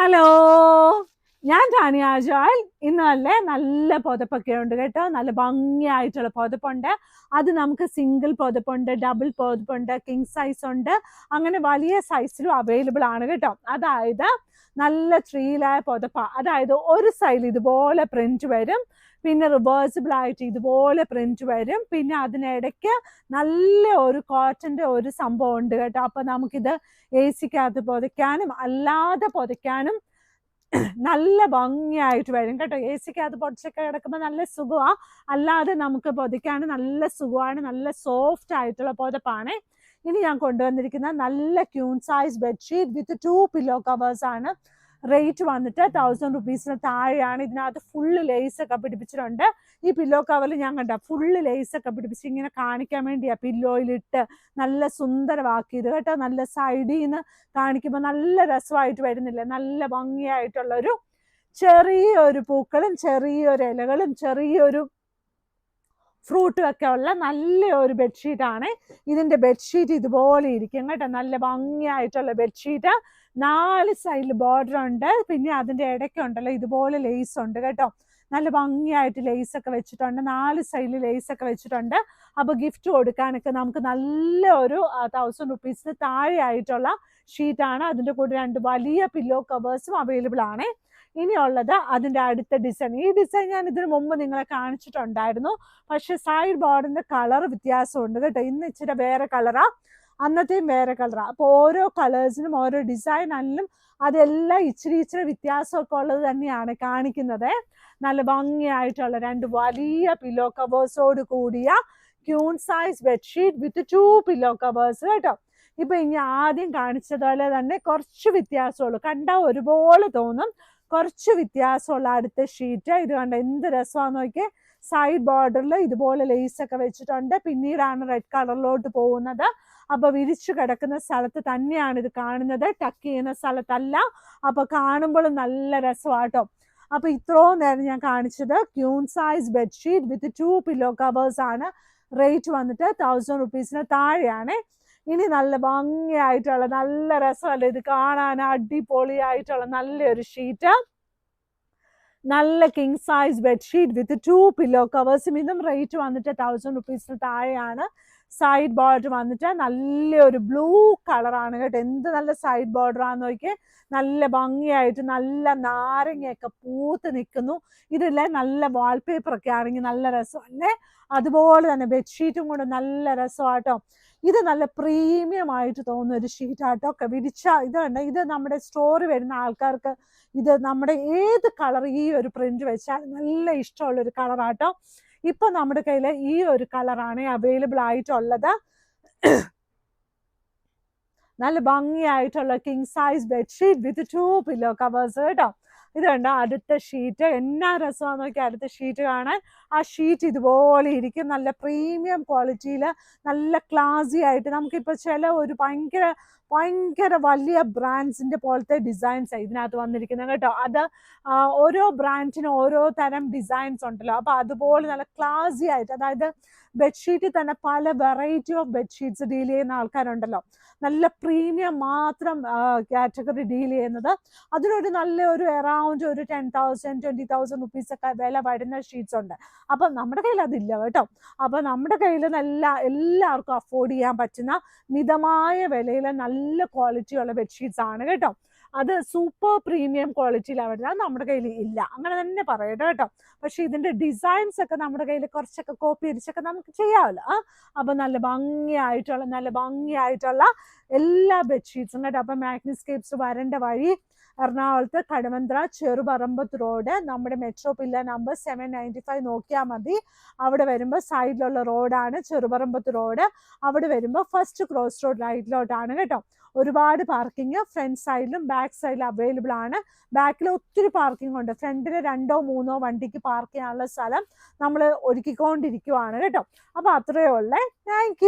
Hello. ഞാൻ Tani Joel ഇന്നല്ലേ നല്ല പുതപ്പൊക്കെ ഉണ്ട് കേട്ടോ. നല്ല ഭംഗിയായിട്ടുള്ള പുതപ്പുണ്ട്. അത് നമുക്ക് സിംഗിൾ പുതപ്പുണ്ട് ഡബിൾ പുതപ്പുണ്ട് കിങ് സൈസ് ഉണ്ട്. അങ്ങനെ വലിയ സൈസിലും അവൈലബിൾ ആണ് കേട്ടോ. അതായത് നല്ല ത്രീലായ പുതപ്പ. അതായത് ഒരു സൈഡിൽ ഇതുപോലെ പ്രിന്റ് വരും. പിന്നെ റിവേഴ്സിബിൾ ആയിട്ട് ഇതുപോലെ പ്രിന്റ് വരും. പിന്നെ അതിനിടയ്ക്ക് നല്ല ഒരു കോട്ടന്റെ ഒരു സംഭവം ഉണ്ട് കേട്ടോ. അപ്പൊ നമുക്കിത് എ സിക്കകത്ത് പുതയ്ക്കാനും അല്ലാതെ പുതയ്ക്കാനും നല്ല ഭംഗിയായിട്ട് വരും കേട്ടോ. എ സിക്കകത്ത് പൊടിച്ചൊക്കെ കിടക്കുമ്പോൾ നല്ല സുഖമാണ് അല്ലാതെ നമുക്ക് പൊതിക്കാൻ നല്ല സുഖമാണ് നല്ല സോഫ്റ്റ് ആയിട്ടുള്ള പുതപ്പാണ് ഇനി ഞാൻ കൊണ്ടുവന്നിരിക്കുന്ന നല്ല queen size bedsheet with two pillow covers ആണ്. റേറ്റ് വന്നിട്ട് തൗസൻഡ് റുപ്പീസിന് താഴെയാണ്. ഇതിനകത്ത് ഫുള്ള് ഒക്കെ പിടിപ്പിച്ചിട്ടുണ്ട്. ഈ പില്ലോ കവറിൽ ഞാൻ കണ്ട? ഫുള്ള് ഒക്കെ പിടിപ്പിച്ച് ഇങ്ങനെ കാണിക്കാൻ വേണ്ടിയാ പില്ലോയിലിട്ട് നല്ല സുന്ദരമാക്കിയത് കേട്ടോ. നല്ല സൈഡിൽ നിന്ന് കാണിക്കുമ്പോൾ നല്ല രസമായിട്ട് വരുന്നില്ലേ? നല്ല ഭംഗിയായിട്ടുള്ളൊരു ചെറിയൊരു പൂക്കളും ചെറിയൊരു ഇലകളും ചെറിയൊരു ഫ്രൂട്ടും ഒക്കെ ഉള്ള നല്ല ഒരു ബെഡ്ഷീറ്റാണ് ഇതിന്റെ ബെഡ്ഷീറ്റ് ഇതുപോലെ ഇരിക്കും കേട്ടോ. നല്ല ഭംഗിയായിട്ടുള്ള ബെഡ്ഷീറ്റ് നാല് സൈഡിൽ ബോർഡർ ഉണ്ട്. പിന്നെ അതിന്റെ ഇടയ്ക്കുണ്ടല്ലോ ഇതുപോലെ ലേസ് ഉണ്ട് കേട്ടോ. നല്ല ഭംഗിയായിട്ട് ലേസ് ഒക്കെ വെച്ചിട്ടുണ്ട്. നാല് സൈഡിൽ ലേസ് ഒക്കെ വെച്ചിട്ടുണ്ട്. അപ്പോൾ ഗിഫ്റ്റ് കൊടുക്കാനൊക്കെ നമുക്ക് നല്ല ഒരു തൗസൻഡ് റുപ്പീസിന് താഴെ ആയിട്ടുള്ള ഷീറ്റാണ് അതിന്റെ കൂടെ രണ്ട് വലിയ പില്ലോ കവേഴ്സും അവൈലബിൾ ആണ്. ഇനിയുള്ളത് അതിന്റെ അടുത്ത ഡിസൈൻ ഈ ഡിസൈൻ ഞാൻ ഇതിനു മുമ്പ് നിങ്ങളെ കാണിച്ചിട്ടുണ്ടായിരുന്നു. പക്ഷെ സൈഡ് ബോർഡിന്റെ കളർ വ്യത്യാസമുണ്ട് കേട്ടോ. ഇന്ന് ഇച്ചിരി വേറെ കളറാ അന്നത്തെയും വേറെ കളറാ അപ്പോൾ ഓരോ കളേഴ്സിനും ഓരോ ഡിസൈനിലും അതെല്ലാം ഇച്ചിരി ഇച്ചിരി വ്യത്യാസമൊക്കെ ഉള്ളത് തന്നെയാണ് കാണിക്കുന്നത്. നല്ല ഭംഗിയായിട്ടുള്ള രണ്ട് വലിയ പില്ലോ കവേഴ്സോട് കൂടിയ queen size bedsheet with two pillow covers കേട്ടോ. ഇപ്പൊ ഇനി ആദ്യം കാണിച്ചതുപോലെ തന്നെ കുറച്ച് വ്യത്യാസമുള്ളൂ. കണ്ടാൽ ഒരുപോലെ തോന്നും. കുറച്ച് വ്യത്യാസമുള്ള അടുത്ത ഷീറ്റ് ഇത് കണ്ട എന്ത് രസമാണെന്ന് നോക്കിയേ. സൈഡ് ബോർഡറിൽ ഇതുപോലെ ലേസ് ഒക്കെ വെച്ചിട്ടുണ്ട്. പിന്നീടാണ് റെഡ് കളറിലോട്ട് പോകുന്നത്. അപ്പൊ വിരിച്ചു കിടക്കുന്ന സ്ഥലത്ത് തന്നെയാണ് ഇത് കാണുന്നത്. ടക്ക് ചെയ്യുന്ന സ്ഥലത്തല്ല. അപ്പൊ കാണുമ്പോൾ നല്ല രസമാട്ടോ അപ്പൊ ഇത്രയും നേരം ഞാൻ കാണിച്ചത് queen size bedsheet with two pillow covers ആണ്. റേറ്റ് വന്നിട്ട് തൗസൻഡ് റുപ്പീസിന് താഴെയാണ്. ഇനി നല്ല ഭംഗിയായിട്ടുള്ള നല്ല രസമല്ല ഇത് കാണാൻ? അടിപൊളിയായിട്ടുള്ള നല്ലൊരു ഷീറ്റ് നല്ല king size bedsheet with two pillow കവേഴ്സും ഇതും റേറ്റ് വന്നിട്ട് തൗസൻഡ് റുപ്പീസിന് താഴെയാണ്. സൈഡ് ബോർഡർ വന്നിട്ട് നല്ലൊരു ബ്ലൂ കളറാണ് കേട്ടോ. എന്ത് നല്ല സൈഡ് ബോർഡർ ആണെന്ന് നോക്കിയേ. നല്ല ഭംഗിയായിട്ട് നല്ല നാരങ്ങയൊക്കെ പൂത്ത് നിൽക്കുന്നു. ഇതില്ലേ നല്ല വാൾപേപ്പറൊക്കെ ആണെങ്കിൽ നല്ല രസമല്ലേ അതുപോലെ തന്നെ ബെഡ്ഷീറ്റും കൊണ്ട് നല്ല രസമാട്ടോ. ഇത് നല്ല പ്രീമിയം ആയിട്ട് തോന്നുന്ന ഒരു ഷീറ്റാട്ടോ ഒക്കെ വിരിച്ച ഇത് കണ്ട? ഇത് നമ്മുടെ സ്റ്റോറി വരുന്ന ആൾക്കാർക്ക് ഇത് നമ്മുടെ ഏത് കളർ ഈ ഒരു പ്രിന്റ് വെച്ചാൽ നല്ല ഇഷ്ടമുള്ള ഒരു കളറാട്ടോ ഇപ്പൊ നമ്മുടെ കയ്യിൽ ഈ ഒരു കളറാണ് അവൈലബിൾ ആയിട്ടുള്ളത്. നല്ല ഭംഗിയായിട്ടുള്ള king size bedsheet with two pillow covers കേട്ടോ. ഇത് അടുത്ത ഷീറ്റ് എന്നാ രസമാണെന്ന് നോക്കി അടുത്ത ഷീറ്റ് കാണാൻ ആ ഷീറ്റ് ഇതുപോലെ ഇരിക്കും. നല്ല പ്രീമിയം ക്വാളിറ്റിയിൽ നല്ല ക്ലാസി ആയിട്ട് നമുക്കിപ്പോൾ ചില ഒരു ഭയങ്കര ഭയങ്കര വലിയ ബ്രാൻഡ്സിന്റെ പോലത്തെ ഡിസൈൻസ് ഇതിനകത്ത് വന്നിരിക്കുന്നത് കേട്ടോ. അത് ഓരോ ബ്രാൻഡിന് ഓരോ തരം ഡിസൈൻസ് ഉണ്ടല്ലോ. അപ്പോൾ അതുപോലെ നല്ല ക്ലാസി ആയിട്ട് അതായത് ബെഡ്ഷീറ്റിൽ തന്നെ പല വെറൈറ്റി ഓഫ് ബെഡ്ഷീറ്റ്സ് ഡീൽ ചെയ്യുന്ന ആൾക്കാരുണ്ടല്ലോ. നല്ല പ്രീമിയം മാത്രം കാറ്റഗറി ഡീൽ ചെയ്യുന്നത്. അതിനൊരു നല്ല ഒരു അറൗണ്ട് ഒരു ten thousand twenty thousand rupees ഒക്കെ വില വരുന്ന ഷീറ്റ്സ് ഉണ്ട്. അപ്പൊ നമ്മുടെ കയ്യിൽ അതില്ല കേട്ടോ. അപ്പൊ നമ്മുടെ കയ്യിൽ നല്ല എല്ലാവർക്കും അഫോർഡ് ചെയ്യാൻ പറ്റുന്ന മിതമായ വിലയിൽ നല്ല ക്വാളിറ്റിയുള്ള ബെഡ്ഷീറ്റ്സ് ആണ് കേട്ടോ. അത് സൂപ്പർ പ്രീമിയം ക്വാളിറ്റിയിലാണ് അവരുടെ അത് നമ്മുടെ കയ്യിൽ ഇല്ല. അങ്ങനെ തന്നെ പറയട്ടെ കേട്ടോ. പക്ഷെ ഇതിന്റെ ഡിസൈൻസ് ഒക്കെ നമ്മുടെ കയ്യിൽ കുറച്ചൊക്കെ കോപ്പി അടിച്ചൊക്കെ നമുക്ക് ചെയ്യാമല്ലോ. ആ അപ്പൊ നല്ല ഭംഗിയായിട്ടുള്ള നല്ല ഭംഗിയായിട്ടുള്ള എല്ലാ ബെഡ്ഷീറ്റ്സും കേട്ടോ. അപ്പൊ മാഗ്നിസ്കേപ്സ് വരേണ്ട വഴി എറണാകുളത്ത് കടവന്ത്ര ചെറുപറമ്പത്ത് റോഡ് നമ്മുടെ metro pillar number seven ninety five നോക്കിയാൽ മതി. അവിടെ വരുമ്പോൾ സൈഡിലുള്ള റോഡാണ് ചെറുപറമ്പത്ത് റോഡ് അവിടെ വരുമ്പോൾ ഫസ്റ്റ് ക്രോസ് റോഡ് റൈറ്റിലോട്ടാണ് കേട്ടോ. ഒരുപാട് പാർക്കിംഗ് ഫ്രണ്ട് സൈഡിലും ബാക്ക് സൈഡിലും അവൈലബിൾ ആണ്. ബാക്കിൽ ഒത്തിരി പാർക്കിംഗ് ഉണ്ട്. ഫ്രണ്ടിൽ രണ്ടോ മൂന്നോ വണ്ടിക്ക് പാർക്ക് ചെയ്യാനുള്ള സ്ഥലം നമ്മൾ ഒരുക്കിക്കൊണ്ടിരിക്കുവാണ് കേട്ടോ. അപ്പോൾ അത്രയേ ഉള്ളേ. താങ്ക്